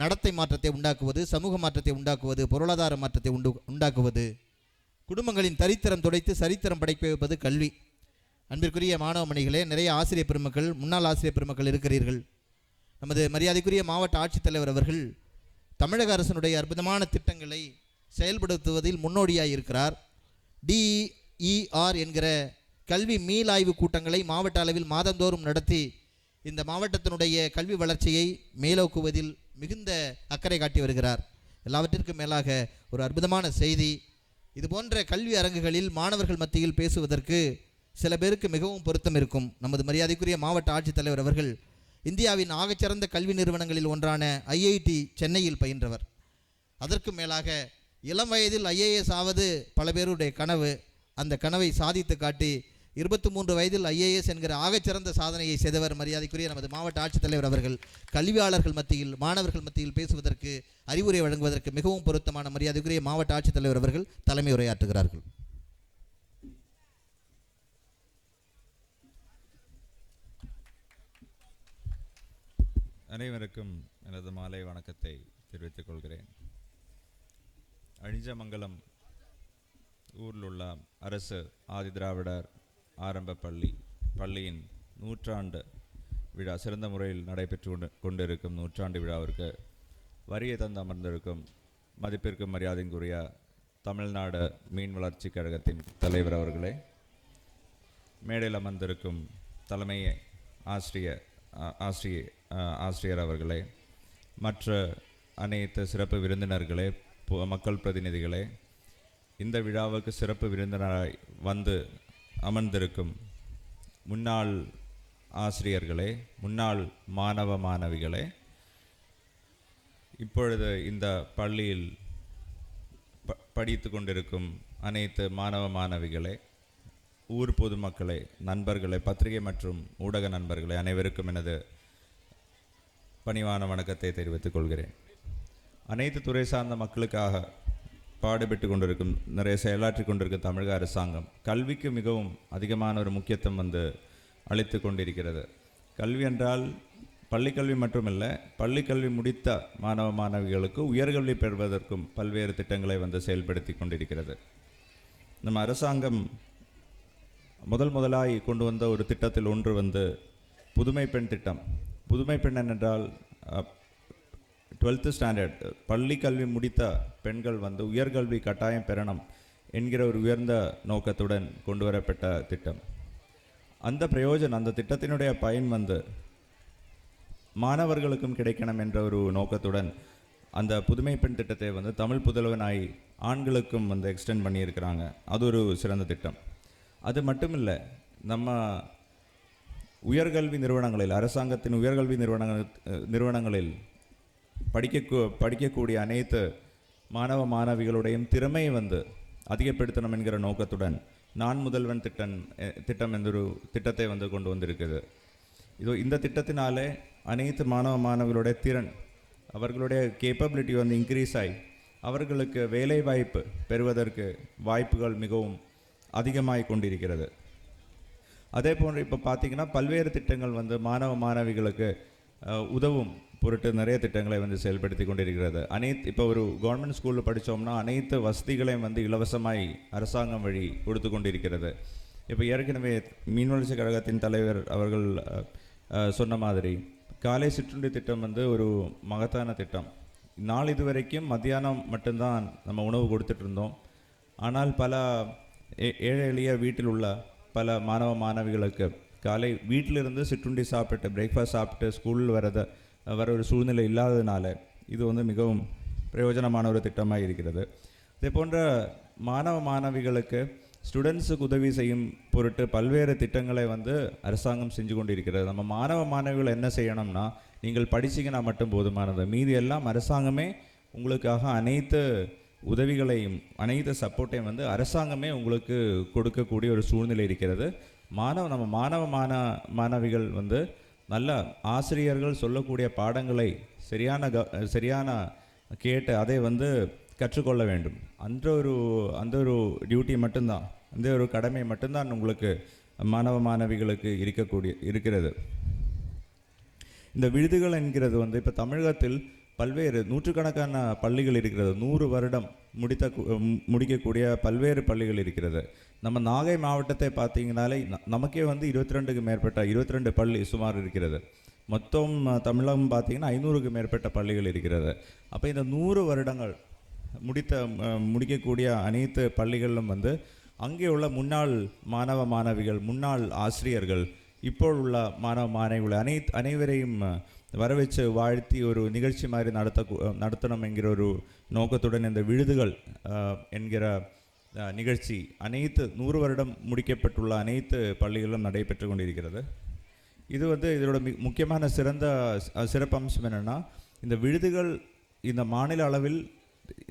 நடத்தை மாற்றத்தை உண்டாக்குவது சமூக மாற்றத்தை உண்டாக்குவது பொருளாதார மாற்றத்தை உண்டு உண்டாக்குவது. குடும்பங்களின் தரித்திரம் துடைத்து சரித்திரம் படைக்க வைப்பது கல்வி. அன்பிற்குரிய மாணவ மணிகளே நிறைய ஆசிரியர் பெருமக்கள் முன்னாள் ஆசிரியர் பெருமக்கள் இருக்கிறீர்கள். நமது மரியாதைக்குரிய மாவட்ட ஆட்சித்தலைவர் அவர்கள் தமிழக அரசனுடைய அற்புதமான திட்டங்களை செயல்படுத்துவதில் முன்னோடியாக இருக்கிறார். டிஇஆர் என்கிற கல்வி மீளாய்வு கூட்டங்களை மாவட்ட அளவில் மாதந்தோறும் நடத்தி இந்த மாவட்டத்தினுடைய கல்வி வளர்ச்சியை மேலோக்குவதில் மிகுந்த அக்கறை காட்டி வருகிறார். எல்லாவற்றிற்கும் மேலாக ஒரு அற்புதமான செய்தி. இது போன்ற கல்வி அரங்குகளில் மாணவர்கள் மத்தியில் பேசுவதற்கு சில பேருக்கு மிகவும் பொருத்தம் இருக்கும். நமது மரியாதைக்குரிய மாவட்ட ஆட்சித்தலைவர் அவர்கள் இந்தியாவின் ஆகச்சிறந்த கல்வி நிறுவனங்களில் ஒன்றான ஐஐடி சென்னையில் பயின்றவர். அதற்கு மேலாக இளம் வயதில் ஐஏஎஸ் ஆவது பல பேருடைய கனவு அந்த கனவை சாதித்து காட்டி இருபத்தி மூன்று வயதில் ஐஏஎஸ் என்கிற ஆகச்சிறந்த சாதனையை செய்தவர் மரியாதைக்குரிய நமது மாவட்ட ஆட்சித்தலைவர் அவர்கள் கல்வியாளர்கள் மத்தியில் மாணவர்கள் மத்தியில் பேசுவதற்கு அறிவுரை வழங்குவதற்கு மிகவும் பொருத்தமான மரியாதைக்குரிய மாவட்ட ஆட்சித்தலைவர் அவர்கள் தலைமை உரையாற்றுகிறார்கள். அனைவருக்கும் எனது மாலை வணக்கத்தை தெரிவித்துக் கொள்கிறேன். அழிஞ்சமங்கலம் ஊரில் உள்ள அரசு ஆதிதிராவிடர் ஆரம்ப பள்ளி பள்ளியின் நூற்றாண்டு விழா சிறந்த முறையில் நடைபெற்று கொண்டு கொண்டிருக்கும் நூற்றாண்டு விழாவிற்கு வரியை தந்து அமர்ந்திருக்கும் மதிப்பிற்கும் மரியாதைக்குரிய தமிழ்நாடு மீன் வளர்ச்சி கழகத்தின் தலைவர் அவர்களே மேடையில் அமர்ந்திருக்கும் தலைமை ஆசிரியர் ஆசிரிய ஆசிரியர் அவர்களே மற்ற அனைத்து சிறப்பு விருந்தினர்களே மக்கள் பிரதிநிதிகளே இந்த விழாவுக்கு சிறப்பு விருந்தினராய் வந்து அமர்ந்திருக்கும். முன்னாள் ஆசிரியர்களே முன்னாள் மாணவ மாணவிகளே இப்பொழுது இந்த பள்ளியில் ப படித்து கொண்டிருக்கும் அனைத்து மாணவ மாணவிகளே ஊர் பொதுமக்களே நண்பர்களே பத்திரிகை மற்றும் ஊடக நண்பர்களே அனைவருக்கும் எனது பணிவான வணக்கத்தை தெரிவித்துக் கொள்கிறேன். அனைத்து துறை சார்ந்த மக்களுக்காக பாடுபட்டு கொண்டிருக்கும் நிறைய செயலாற்றி கொண்டிருக்கும் தமிழக அரசாங்கம் கல்விக்கு மிகவும் அதிகமான ஒரு முக்கியத்துவம் வந்து அளித்து கொண்டிருக்கிறது. கல்வி என்றால் பள்ளிக்கல்வி மட்டுமல்ல பள்ளிக்கல்வி முடித்த மாணவ மாணவிகளுக்கு உயர்கல்வி பெறுவதற்கும் பல்வேறு திட்டங்களை வந்து செயல்படுத்தி கொண்டிருக்கிறது. நம்ம அரசாங்கம் முதல் முதலாய் கொண்டு வந்த ஒரு திட்டத்தில் ஒன்று வந்து புதுமை பெண் திட்டம். புதுமை பெண் என்றால் டுவெல்த்து ஸ்டாண்டர்ட் பள்ளி கல்வி முடித்த பெண்கள் வந்து உயர்கல்வி கட்டாயம் பெறணும் என்கிற ஒரு உயர்ந்த நோக்கத்துடன் கொண்டு வரப்பட்ட திட்டம். அந்த பிரயோஜனம் அந்த திட்டத்தினுடைய பயன் வந்து மாணவர்களுக்கும் கிடைக்கணும் என்ற ஒரு நோக்கத்துடன் அந்த புதுமை பெண் திட்டத்தை வந்து தமிழ் புதல்வனாய் ஆண்களுக்கும் வந்து எக்ஸ்டெண்ட் பண்ணியிருக்கிறாங்க. அது ஒரு சிறந்த திட்டம். அது மட்டும் இல்லை நம்ம உயர்கல்வி நிறுவனங்களில் அரசாங்கத்தின் உயர்கல்வி நிறுவனங்கள் நிறுவனங்களில் படிக்க படிக்கக்கூடிய அனைத்து மாணவ மாணவிகளுடையும் திறமையை வந்து அதிகப்படுத்தணும் என்கிற நோக்கத்துடன் நான் முதல்வன் திட்டம் திட்டம் என்றொரு திட்டத்தை வந்து கொண்டு வந்திருக்குது. இதோ இந்த திட்டத்தினாலே அனைத்து மாணவ மாணவிகளுடைய திறன் அவர்களுடைய கேப்பபிலிட்டி வந்து இன்க்ரீஸ் ஆகி அவர்களுக்கு வேலை வாய்ப்பு பெறுவதற்கு வாய்ப்புகள் மிகவும் அதிகமாக கொண்டிருக்கிறது. அதே போன்று இப்போ பார்த்தீங்கன்னா பல்வேறு திட்டங்கள் வந்து மாணவ மாணவிகளுக்கு உதவும் பொருட்டு நிறைய திட்டங்களை வந்து செயல்படுத்தி கொண்டிருக்கிறது. அனைத்து இப்போ ஒரு கவர்மெண்ட் ஸ்கூலில் படித்தோம்னா அனைத்து வசதிகளையும் வந்து இலவசமாய் அரசாங்கம் வழி கொடுத்து கொண்டிருக்கிறது. இப்போ ஏற்கனவே மீன்வளர்ச்சி கழகத்தின் தலைவர் அவர்கள் சொன்ன மாதிரி காலை சிற்றுண்டி திட்டம் வந்து ஒரு மகத்தான திட்டம். நாள் இதுவரைக்கும் மத்தியானம் மட்டும்தான் நம்ம உணவு கொடுத்துட்டு இருந்தோம். ஆனால் பல ஏ- ஏழை எளிய வீட்டில் உள்ள பல மாணவ மாணவிகளுக்கு காலை வீட்டிலிருந்து சிற்றுண்டி சாப்பிட்டு பிரேக்ஃபாஸ்ட் சாப்பிட்டு ஸ்கூல் வரத வர ஒரு சூழ்நிலை இல்லாததுனால இது வந்து மிகவும் பிரயோஜனமான ஒரு திட்டமாக இருக்கிறது. இதே போன்ற மாணவ மாணவிகளுக்கு ஸ்டூடெண்ட்ஸுக்கு உதவி செய்யும் பொருட்டு பல்வேறு திட்டங்களை வந்து அரசாங்கம் செஞ்சு கொண்டிருக்கிறது. நம்ம மாணவ மாணவிகள் என்ன செய்யணும்னா நீங்கள் படிச்சீங்கன்னா மட்டும் போதுமானது. மீதி எல்லாம் அரசாங்கமே உங்களுக்காக அனைத்து உதவிகளையும் அனைத்து சப்போர்ட்டையும் வந்து அரசாங்கமே உங்களுக்கு கொடுக்கக்கூடிய ஒரு சூழ்நிலை இருக்கிறது. மாணவ நம்ம மாணவ மாண மாணவிகள் வந்து நல்ல ஆசிரியர்கள் சொல்லக்கூடிய பாடங்களை சரியான க சரியான கேட்டு அதை வந்து கற்றுக்கொள்ள வேண்டும். அந்த ஒரு அந்த ஒரு டியூட்டி மட்டும்தான். அந்த ஒரு கடமை மட்டும்தான் உங்களுக்கு மாணவ மாணவிகளுக்கு இருக்கக்கூடிய இருக்கிறது. இந்த விடுதிகள் என்கிறது வந்து இப்போ தமிழகத்தில் பல்வேறு நூற்றுக்கணக்கான பள்ளிகள் இருக்கிறது. நூறு வருடம் முடித்த முடிக்கக்கூடிய பல்வேறு பள்ளிகள் இருக்கிறது. நம்ம நாகை மாவட்டத்தை பார்த்தீங்கனாலே நமக்கே வந்து இருபத்தி ரெண்டுக்கு மேற்பட்ட இருபத்தி ரெண்டு பள்ளி சுமார் இருக்கிறது. மொத்தம் தமிழகம் பார்த்தீங்கன்னா ஐநூறுக்கு மேற்பட்ட பள்ளிகள் இருக்கிறது. அப்போ இந்த நூறு வருடங்கள் முடித்த முடிக்கக்கூடிய அனைத்து பள்ளிகளிலும் வந்து அங்கே உள்ள முன்னாள் மாணவ மாணவிகள் முன்னாள் ஆசிரியர்கள் இப்போ உள்ள மாணவ மாணவிகள் அனைத்து அனைவரையும் அஹ், வரவச்சு வாழ்த்தி ஒரு நிகழ்ச்சி மாதிரி நடத்த நடத்தணும் என்கிற ஒரு நோக்கத்துடன் இந்த விழுதுகள் என்கிற நிகழ்ச்சி அனைத்து நூறு வருடம் முடிக்கப்பட்டுள்ள அனைத்து பள்ளிகளிலும் நடைபெற்று கொண்டிருக்கிறது. இது வந்து இதோட மி முக்கியமான சிறந்த சிறப்பம்சம் என்னென்னா இந்த விழுதுகள் இந்த மாநில அளவில்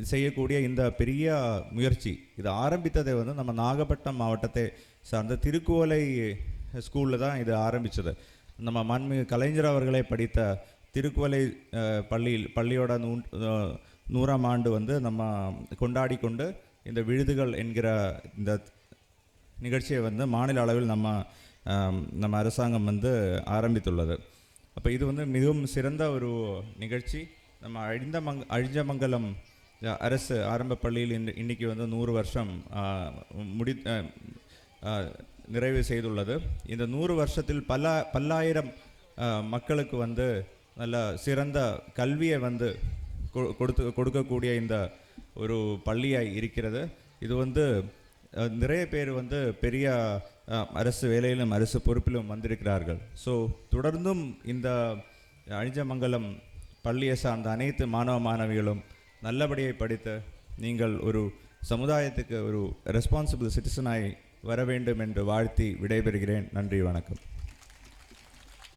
செய்யக்கூடிய இந்த பெரிய முயற்சி இது ஆரம்பித்ததை வந்து நம்ம நாகப்பட்டினம் மாவட்டத்தை சார்ந்த திருக்கோலை ஸ்கூலில் தான் இது ஆரம்பித்தது நம்ம மண்மிகு கலைஞர் அவர்களை படித்த திருக்குவலை பள்ளியில் பள்ளியோட நூ நூறாம் ஆண்டு வந்து நம்ம கொண்டாடி கொண்டு இந்த விழுதுகள் என்கிற இந்த நிகழ்ச்சியை வந்து மாநில அளவில் நம்ம நம்ம அரசாங்கம் வந்து ஆரம்பித்துள்ளது. அப்போ இது வந்து மிகவும் சிறந்த ஒரு நிகழ்ச்சி. நம்ம அழிந்த மங் அழிஞ்சமங்கலம் அரசு ஆரம்ப பள்ளியில் இன்று இன்னைக்கு வந்து நூறு வருஷம் முடி நிறைவு செய்துள்ளது. இந்த நூறு வருஷத்தில் பல பல்லாயிரம் மக்களுக்கு வந்து நல்ல சிறந்த கல்வியை வந்து கொ- கொடுத்து கொடுக்கக்கூடிய இந்த ஒரு பள்ளியாக இருக்கிறது. இது வந்து நிறைய பேர் வந்து பெரிய அரசு வேலையிலும் அரசு பொறுப்பிலும் வந்திருக்கிறார்கள். ஸோ தொடர்ந்தும் இந்த அழிஞ்சமங்கலம் பள்ளியை சார்ந்த அனைத்து மாணவ மாணவிகளும் நல்லபடியை படித்து நீங்கள் ஒரு சமுதாயத்துக்கு ஒரு ரெஸ்பான்சிபிள் சிட்டிசனாய் வர வேண்டும் என்று வாழ்த்தி விடைபெறுகிறேன். நன்றி வணக்கம்.